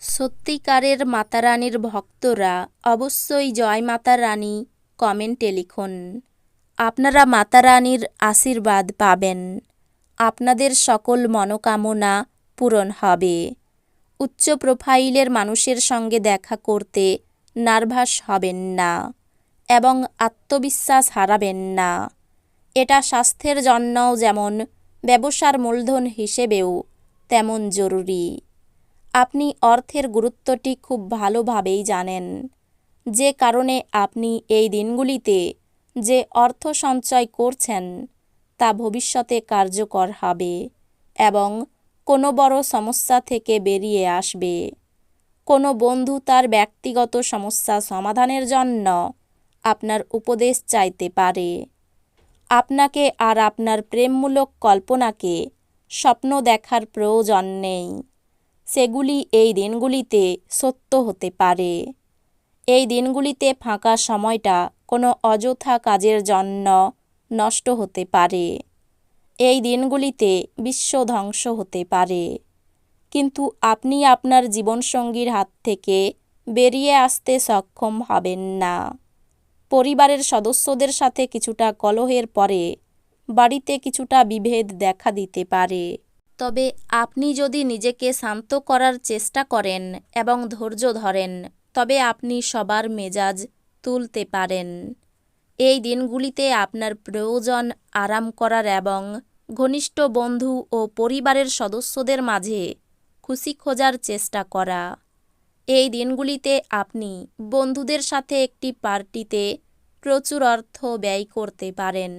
সত্যিকারের মাতারানীর ভক্তরা অবশ্যই জয় মাতা রানী কমেন্টে লিখুন। আপনারা মাতারানীর আশীর্বাদ পাবেন। আপনাদের সকল মনোকামনা পূরণ হবে। উচ্চ প্রোফাইলের মানুষের সঙ্গে দেখা করতে নার্ভাস হবেন না এবং আত্মবিশ্বাস হারাবেন না। এটা স্বাস্থ্যের জন্যও যেমন ব্যবসার মূলধন হিসেবেও তেমন জরুরি। আপনি অর্থের গুরুত্বটি খুব ভালোভাবেই জানেন। যে কারণে আপনি এই দিনগুলিতে যে অর্থ সঞ্চয় করছেন, তা ভবিষ্যতে কার্যকর হবে এবং কোনো বড় সমস্যা থেকে বেরিয়ে আসবে। কোনো বন্ধু তার ব্যক্তিগত সমস্যা সমাধানের জন্য আপনার উপদেশ চাইতে পারে। আপনাকে আর আপনার প্রেমমূলক কল্পনাকে স্বপ্ন দেখার প্রয়োজন নেই। সেগুলি এই দিনগুলিতে সত্য হতে পারে। এই দিনগুলিতে ফাঁকা সময়টা কোনো অযথা কাজের জন্য নষ্ট হতে পারে। এই দিনগুলিতে বিশ্ব ধ্বংস হতে পারে। কিন্তু আপনি আপনার জীবনসঙ্গীর হাত থেকে বেরিয়ে আসতে সক্ষম হবেন না। পরিবারের সদস্যদের সাথে কিছুটা কলহের পরে বাড়িতে কিছুটা বিভেদ দেখা দিতে পারে। তবে আপনি যদি নিজেকে শান্ত করার চেষ্টা করেন এবং ধৈর্য ধরেন, তবে আপনি সবার মেজাজ তুলতে পারেন। এই দিনগুলিতে আপনার প্রয়োজন আরাম করার এবং ঘনিষ্ঠ বন্ধু ও পরিবারের সদস্যদের মাঝে খুশি খোঁজার চেষ্টা করা। এই দিনগুলিতে আপনি বন্ধুদের সাথে একটি পার্টিতে প্রচুর অর্থ ব্যয় করতে পারেন।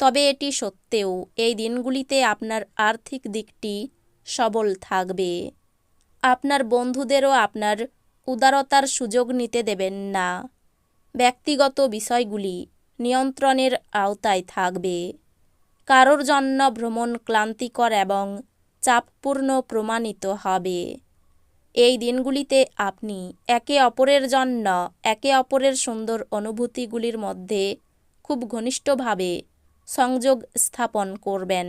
তবে এটি সত্ত্বেও এই দিনগুলিতে আপনার আর্থিক দিকটি সবল থাকবে। আপনার বন্ধুদেরও আপনার উদারতার সুযোগ নিতে দেবেন না। ব্যক্তিগত বিষয়গুলি নিয়ন্ত্রণের আওতায় থাকবে। কারোর জন্য ভ্রমণ ক্লান্তিকর এবং চাপপূর্ণ প্রমাণিত হবে। এই দিনগুলিতে আপনি একে অপরের জন্য একে অপরের সুন্দর অনুভূতিগুলির মধ্যে খুব ঘনিষ্ঠভাবে সংযোগ স্থাপন করবেন।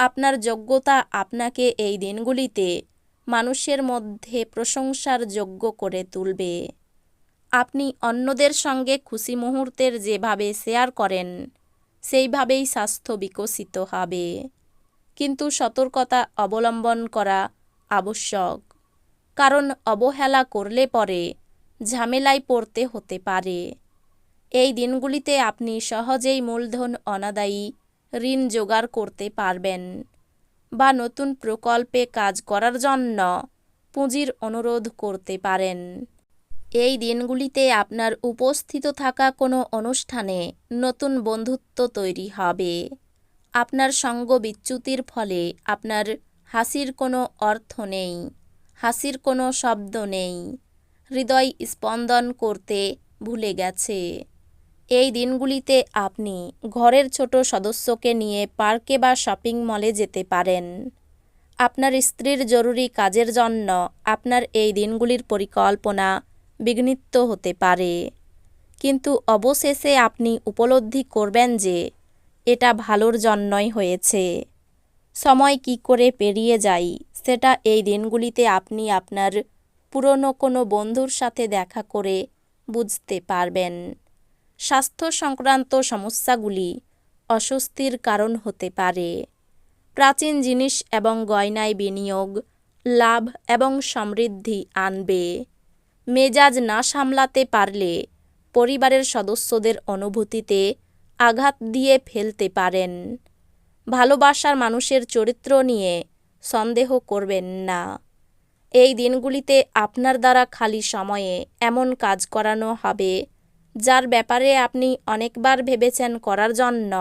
আপনার যোগ্যতা আপনাকে এই দিনগুলিতে মানুষের মধ্যে প্রশংসার যোগ্য করে তুলবে। আপনি অন্যদের সঙ্গে খুশি মুহূর্তের যেভাবে শেয়ার করেন, সেইভাবেই স্বাস্থ্য বিকশিত হবে। কিন্তু সতর্কতা অবলম্বন করা আবশ্যক, কারণ অবহেলা করলে পরে ঝামেলায় পড়তে হতে পারে। এই দিনগুলিতে আপনি সহজেই মূলধন অনাদায়ী ঋণ জোগাড় করতে পারবেন বা নতুন প্রকল্পে কাজ করার জন্য পুঁজির অনুরোধ করতে পারেন। এই দিনগুলিতে আপনার উপস্থিত থাকা কোনো অনুষ্ঠানে নতুন বন্ধুত্ব তৈরি হবে। আপনার সঙ্গ বিচ্যুতির ফলে আপনার হাসির কোনো অর্থ নেই, হাসির কোনো শব্দ নেই, হৃদয় স্পন্দন করতে ভুলে গেছে। এই দিনগুলিতে আপনি ঘরের ছোট সদস্যকে নিয়ে পার্কে বা শপিং মলে যেতে পারেন। আপনার স্ত্রীর জরুরি কাজের জন্য আপনার এই দিনগুলির পরিকল্পনা বিঘ্নিত হতে পারে। কিন্তু অবশেষে আপনি উপলব্ধি করবেন যে এটা ভালোর জন্যই হয়েছে। সময় কি করে পেরিয়ে যায় সেটা এই দিনগুলিতে আপনি আপনার পুরনো কোনো বন্ধুর সাথে দেখা করে বুঝতে পারবেন। স্বাস্থ্য সংক্রান্ত সমস্যাগুলি অস্বস্তির কারণ হতে পারে। প্রাচীন জিনিস এবং গয়নায় বিনিয়োগ, লাভ এবং সমৃদ্ধি আনবে। মেজাজ না সামলাতে পারলে পরিবারের সদস্যদের অনুভূতিতে আঘাত দিয়ে ফেলতে পারেন। ভালোবাসার মানুষের চরিত্র নিয়ে সন্দেহ করবেন না। এই দিনগুলিতে আপনার দ্বারা খালি সময়ে এমন কাজ করানো হবে যার ব্যাপারে আপনি অনেকবার ভেবেছেন করার জন্য,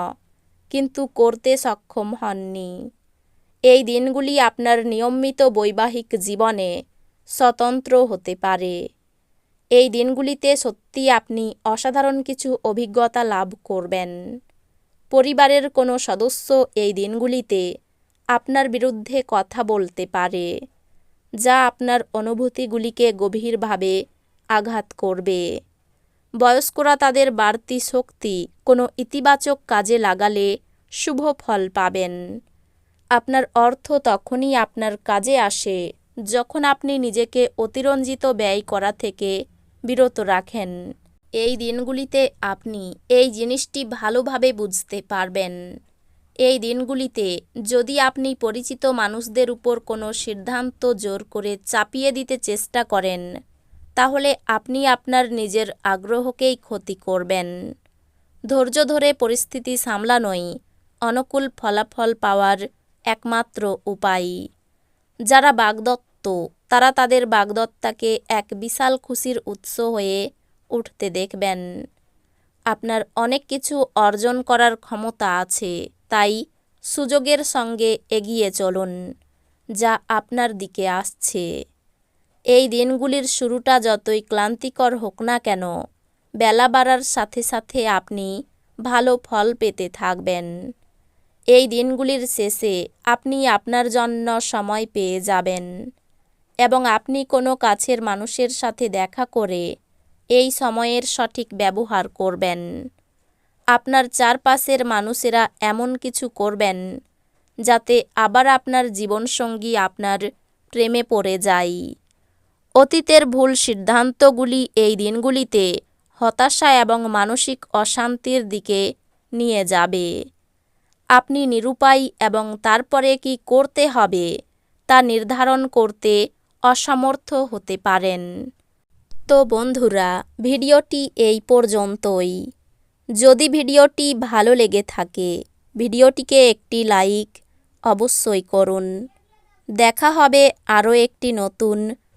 কিন্তু করতে সক্ষম হননি। এই দিনগুলি আপনার নিয়মিত বৈবাহিক জীবনে স্বতন্ত্র হতে পারে। এই দিনগুলিতে সত্যি আপনি অসাধারণ কিছু অভিজ্ঞতা লাভ করবেন। পরিবারের কোনো সদস্য এই দিনগুলিতে আপনার বিরুদ্ধে কথা বলতে পারে, যা আপনার অনুভূতিগুলিকে গভীরভাবে আঘাত করবে। বয়স্করা তাদের বাড়তি শক্তি কোনো ইতিবাচক কাজে লাগালে শুভ ফল পাবেন। আপনার অর্থ তখনই আপনার কাজে আসে যখন আপনি নিজেকে অতিরঞ্জিত ব্যয় করা থেকে বিরত রাখেন। এই দিনগুলিতে আপনি এই জিনিসটি ভালোভাবে বুঝতে পারবেন। এই দিনগুলিতে যদি আপনি পরিচিত মানুষদের উপর কোনো সিদ্ধান্ত জোর করে চাপিয়ে দিতে চেষ্টা করেন তাহলে আপনি আপনার নিজের আগ্রহকেই ক্ষতি করবেন। ধৈর্য ধরে পরিস্থিতি সামলানোই অনুকূল ফলাফল পাওয়ার একমাত্র উপায়। যারা বাগদত্ত, তারা তাদের বাগদত্তাকে এক বিশাল খুশির উৎস হয়ে উঠতে দেখবেন। আপনার অনেক কিছু অর্জন করার ক্ষমতা আছে, তাই সুযোগের সঙ্গে এগিয়ে চলুন, যা আপনার দিকে আসছে। এই দিনগুলির শুরুটা যতই ক্লান্তিকর হোক না কেন, বেলা বাড়ার সাথে সাথে আপনি ভালো ফল পেতে থাকবেন। এই দিনগুলির শেষে আপনি আপনার জন্য সময় পেয়ে যাবেন এবং আপনি কোনো কাছের মানুষের সাথে দেখা করে এই সময়ের সঠিক ব্যবহার করবেন। আপনার চারপাশের মানুষেরা এমন কিছু করবেন যাতে আবার আপনার জীবনসঙ্গী আপনার প্রেমে পড়ে যায়। অতীতের ভুল সিদ্ধান্তগুলি এই দিনগুলিতে হতাশা এবং মানসিক অশান্তির দিকে নিয়ে যাবে। আপনি নিরুপায় এবং তারপরে কি করতে হবে তা নির্ধারণ করতে অসমর্থ হতে পারেন। তো বন্ধুরা, ভিডিওটি এই পর্যন্তই। যদি ভিডিওটি ভালো লেগে থাকে, ভিডিওটিকে একটি লাইক অবশ্যই করুন। দেখা হবে আরও একটি নতুন